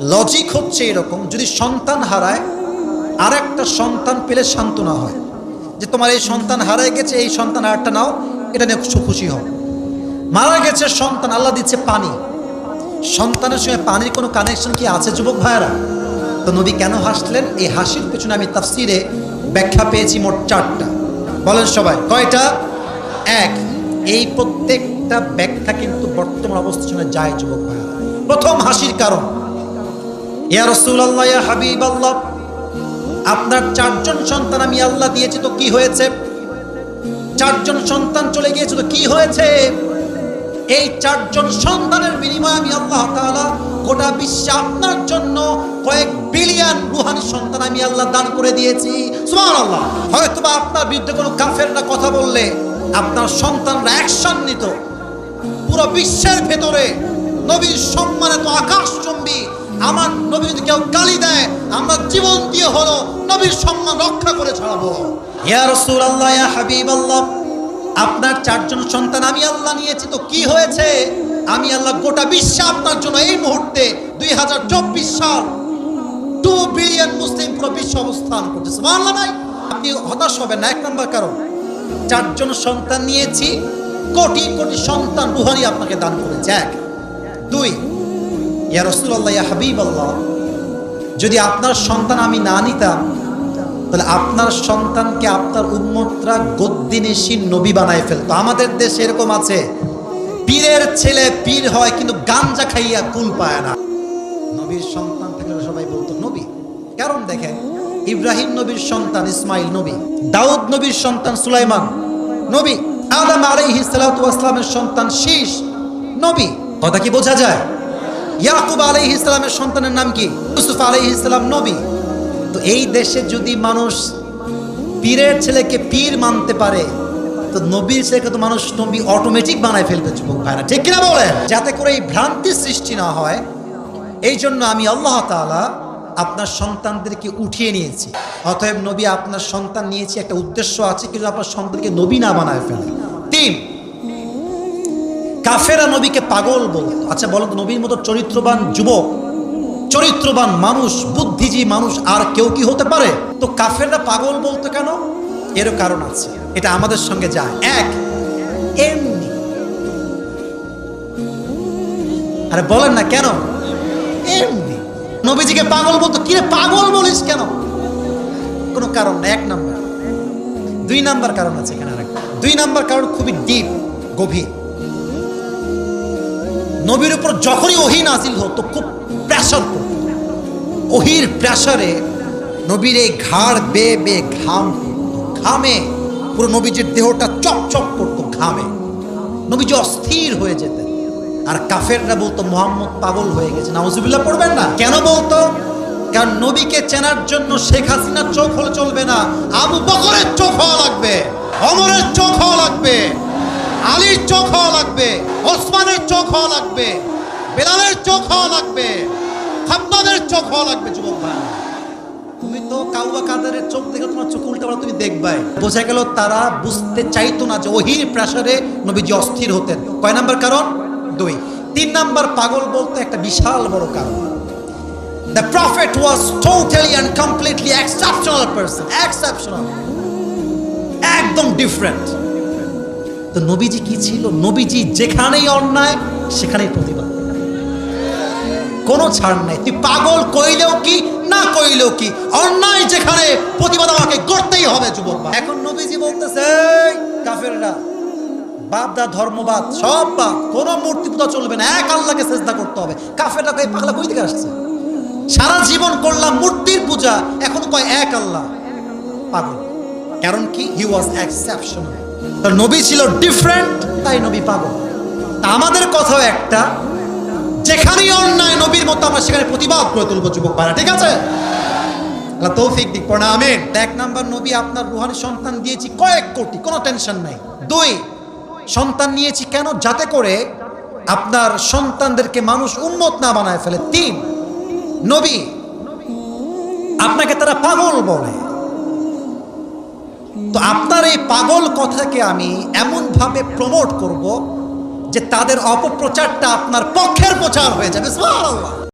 Logic হচ্ছে এরকম, যদি সন্তান হারায় আর একটা সন্তান পেলে সান্ত্বনা হয়। যে তোমার এই সন্তান হারায় গেছে, এই সন্তান আরেকটা নাও, এটা নিয়ে খুশি হও। মারা গেছে সন্তান, আল্লাহ দিচ্ছে পানি। সন্তানের সঙ্গে পানির কোনো কানেকশন কি আছে, যুবক ভাইয়েরা? তো নবী কেন হাসলেন? এই হাসির পেছনে আমি তাফসিরে ব্যাখ্যা পেয়েছি মোট চারটা। বলেন সবাই, কয়টা? এক। এই প্রত্যেকটা ব্যাখ্যা কিন্তু বর্তমান অবস্থার সঙ্গে যায়, যুবক ভাইয়েরা। প্রথম হাসির কারণ। ইয়া রসুল্লাহ ইয়া হাবিব আল্লাহ আপনার চারজন সন্তান আমি আল্লাহ দিয়েছি, তো কি হয়েছে? চারজন সন্তান চলে গিয়েছে, তো কি হয়েছে? এই চারজন সন্তানের বিনিময়ে আমি আল্লাহ তাআলা গোটা বিশ্বে আপনার জন্য কয়েক বিলিয়ন রুহানি সন্তান আমি আল্লাহ দান করে দিয়েছি। সুবহানাল্লাহ। হয়তো বা আপনার বিরুদ্ধে কোনো কাফেররা কথা বললে, আপনার সন্তানরা অ্যাকশন নিত পুরো বিশ্বের ভেতরে নবীর সম্মানে তো আকাশচুম্বী আমার নবী যদি কেউ গালি দেয়, আমরা জীবন দিয়ে হলো নবীর সম্মান রক্ষা করে ছাড়াবো। ইয়া রাসূলুল্লাহ, ইয়া হাবিবাল্লাহ, আপনার চারজন সন্তান আমি আল্লাহ নিয়েছি, তো কি হয়েছে? আমি আল্লাহ গোটা বিশ্বে আপনার জন্য এই মুহূর্তে দুই হাজার চব্বিশ সাল টু বিলিয়ন মুসলিম পুরো বিশ্ব অবস্থান করছে। সুবহানাল্লাহ ভাই, আপনি হতাশ হবেন না, এক নম্বর কারণ, চারজন সন্তান নিয়েছি, কোটি কোটি সন্তান রুহানি আপনাকে দান করেছে। এক। দুই ইয়া রসুল্লাহ ইয়া হাবিব আল্লাহ যদি আপনার সন্তান আমি না নিতাম, তাহলে আপনার সন্তানকে আপনার উন্মতরা গদ্দিনেশী নবী বানায় ফেলতো। আমাদের দেশে এরকম আছে, পীরের ছেলে পীর হয় কিন্তু গাঞ্জা খাইয়া কুল পায় না। নবীর সন্তান থাকলে সবাই বলতো নবী। কারণ দেখেন, ইব্রাহিম নবীর সন্তান, ইসমাইল নবী, দাউদ নবীর সন্তান, সুলাইমান নবী, আদম আলাইহিস সালাতু ওয়াসসালামের সন্তান, শীষ নবী। কথা কি বোঝা যায়? ইয়াকুব আলাইহিস ইসলামের সন্তানের নাম কি? ইউসুফ আলাইহিস ইসলাম নবী। তো এই দেশে যদি মানুষ পীরের ছেলেকে পীর মানতে পারে, তো নবীর ছেলেকে তো মানুষ নবী অটোমেটিক বানায় ফেলবে, যুবক ভাইরা। ঠিক কিনা বলেন? যাতে করে এই ভ্রান্তি সৃষ্টি না হয়, এই জন্য আমি আল্লাহ তাআলা আপনার সন্তানদেরকে উঠিয়ে নিয়েছি। অতএব নবী আপনার সন্তান নিয়েছি, একটা উদ্দেশ্য আছে কিন্তু আপনার সন্তানকে নবী না বানায় ফেলে। তিন কাফেরা নবীকে পাগল বলতো। আচ্ছা বলো নবীর মতো চরিত্রবান যুবক, চরিত্রবান মানুষ, বুদ্ধিজীবী মানুষ আর কেউ কি হতে পারে? তো কাফেররা পাগল বলতো কেন? এরও কারণ আছে। এটা আমাদের সঙ্গে যায়। এক, এমনি। আরে বলেন না কেন? এমনি। নবীজিকে পাগল বলতো। কিরে পাগল বলিস কেন? কোনো কারণ না এক নাম্বার। দুই নাম্বার কারণ আছে এখানে দুই নাম্বার কারণ খুবই ডিপ গভীর। নবীর উপর যখনই ওহি নাজিল হতো খুব প্রেশার পড়ত ওহির প্রেশারে নবীর এই ঘাড় বে বে ঘাম ঘামে, পুরো নবীজির দেহটা চকচক করতো ঘামে। নবীজি অস্থির হয়ে যেতেন। আর কাফেররা বলতো, মোহাম্মদ পাগল হয়ে গেছে। নাউজুবিল্লাহ পড়বেন না? কেন বলতো? কারণ নবীকে চেনার জন্য শেখ হাসিনার চোখ হলে চলবে না, আবু বকরের চোখ হওয়া লাগবে অমরের চোখ হওয়া লাগবে। আলীর চোখ হওয়া লাগবে, ওসমানের চোখ হওয়া লাগবে, বেলালের চোখ হওয়া লাগবে খাম্বাদের চোখ হওয়া লাগবে, যুবক ভাই। তুমি তো কাউবা কাদারের চোখ দেখে তোমার চোখ উল্টা তুমি দেখবাই। বোঝা গেল তারা বুঝতে চাইতো না যে ওহির প্রেসারে নবীজি অস্থির হতেন। কয় নাম্বার কারণ? দুই। তিন নাম্বার পাগল বলতে একটা বিশাল বড় কারণ। The prophet was totally and completely exceptional person exceptional একদম ডিফারেন্ট তো নবীজি কি ছিল? নবীজি যেখানেই অন্যায়, সেখানেই প্রতিবাদ। কোনো ছাড় নাই। তুই পাগল, কইলেও কি, না কইলেও কি? অন্যায় যেখানে, প্রতিবাদ আমাকে করতেই হবে, যুবক এখন নবীজি বলতেছে কাফেররা বাপ দা ধর্মবাদ, সব বাপ কোনো মূর্তি পূজা চলবে না। এক আল্লাহকে চেষ্টা করতে হবে। কাফেররা কই, পাগলা কই থেকে আসছে? সারা জীবন করলাম মূর্তির পূজা, এখন কয় এক আল্লাহ পাগল। কারণ কি? হি ওয়াজ এক্সেপশনাল তার নবী ছিল ডিফারেন্ট তাই নবী তা আমাদের কথাও একটা, যেখানেই অন্যায় নবীর মতো আমরা সেখানে প্রতিবাদ করে তুলবো, যুবক ভাইরা, ঠিক আছে? তৌফিক দিক, পড়া এক নাম্বার, নবী আপনার রুহানি সন্তান দিয়েছি কয়েক কোটি, কোনো টেনশন নাই। দুই, সন্তান নিয়েছি কেন? যাতে করে আপনার সন্তানদেরকে মানুষ উন্মত না বানায় ফেলে। তিন, নবী, আপনাকে তারা পাগল বলে। তো আপনার এই পাগল কথাকে আমি এমনভাবে প্রমোট করব যে তাদের অপপ্রচারটা আপনার পক্ষের প্রচার হয়ে যাবে।